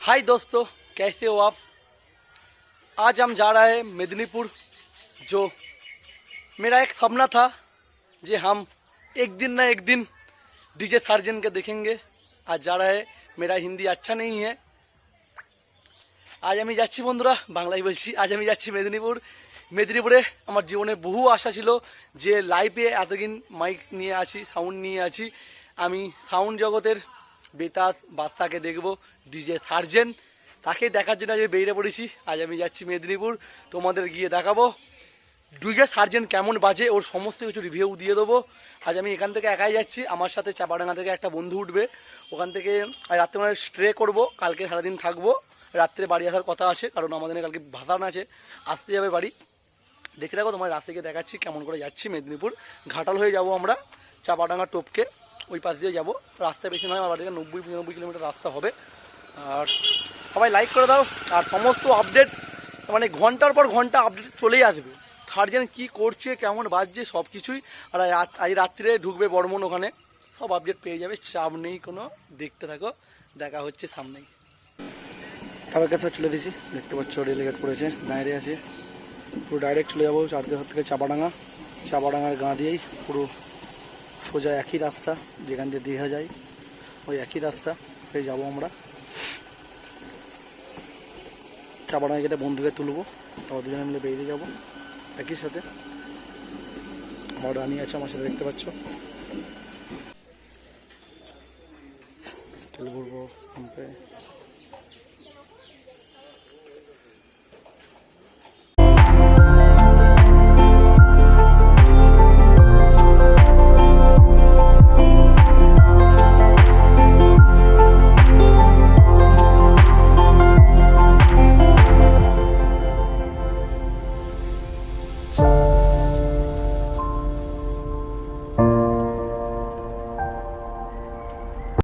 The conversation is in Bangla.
हाय दोस्तों कैसे हो आप आज हम जा रहे हैं मेदिनीपुर जो मेरा एक सपना था कि हम एक दिन ना एक दिन डीजे सार्जन के देखेंगे आज जा रहा है मेरा हिंदी अच्छा नहीं है আজ আমি যাচ্ছি বন্ধুরা বাংলায় বলছি আজ আমি যাচ্ছি মেদিনীপুর মেদিনীপুরে আমার জীবনে বহু আশা ছিল যে লাইভে এতদিন মাইক নিয়ে আছি সাউন্ড নিয়ে আছি আমি সাউন্ড জগতের বেতাস বাদশাকে দেখব ডিজে সার্জেন। তাকে দেখার জন্য আজ বেরিয়ে পড়েছি। আজ আমি যাচ্ছি মেদিনীপুর। তোমাদের গিয়ে দেখাবো। ডিজে সার্জেন কেমন বাজে, ওর সমস্ত কিছু রিভিউ দিয়ে দেবো। আজ আমি এখান থেকে একাই যাচ্ছি। আমার সাথে চাপাডাঙ্গা থেকে একটা বন্ধু উঠবে। ওখান থেকে আজ রাত্রে স্ট্রে করব। কালকে সারাদিন থাকব। রাত্রে বাড়ি আসার কথা আছে, কারণ আমাদের কালকে ভাসান আছে। আসতে যাবে বাড়ি। দেখে রাখো, তোমার রাস্তা থেকে দেখাচ্ছি কেমন করে যাচ্ছি মেদিনীপুর। ঘাটাল হয়ে যাব আমরা, চাপাডাঙ্গা টোপকে। ওই পাশ দিয়ে যাব। রাস্তা বেশি নয়, আমার নব্বই, পঁচানব্বই কিলোমিটার রাস্তা হবে। আর সবাই লাইক করে দাও। আর সমস্ত আপডেট মানে ঘণ্টার পর ঘণ্টা আপডেট চলেই আসবে। সার্জেন কি করছে, কেমন বাজছে সব কিছুই আর আজ রাত্রে ঢুকবে বর্মন ওখানে। সব আপডেট পেয়ে যাবে। চাপ নেই কোনো। দেখতে থাকো। দেখা হচ্ছে সামনেই। খাবার কাছে চলে দিয়েছি। দেখতে পাচ্ছ রেলগেট পড়েছে, বাইরে আছে। পুরো ডাইরেক্ট চলে যাব। চারদিক থেকে চাপাডাঙ্গা। চাপাডাঙ্গার গা দিয়েই পুরো সোজা একই রাস্তা, যেখান দিয়ে দীঘা যায় ওই একই রাস্তা হয়ে যাব আমরা। চাপাডাঙ্গা গেটে বন্ধুকে তুলবো, তারপর দুজনে মিলে বেরিয়ে যাব, একই সাথে। আমার রানি আছে, আমার সাথে দেখতে পাচ্ছ। তেল ভরবো পাম্পে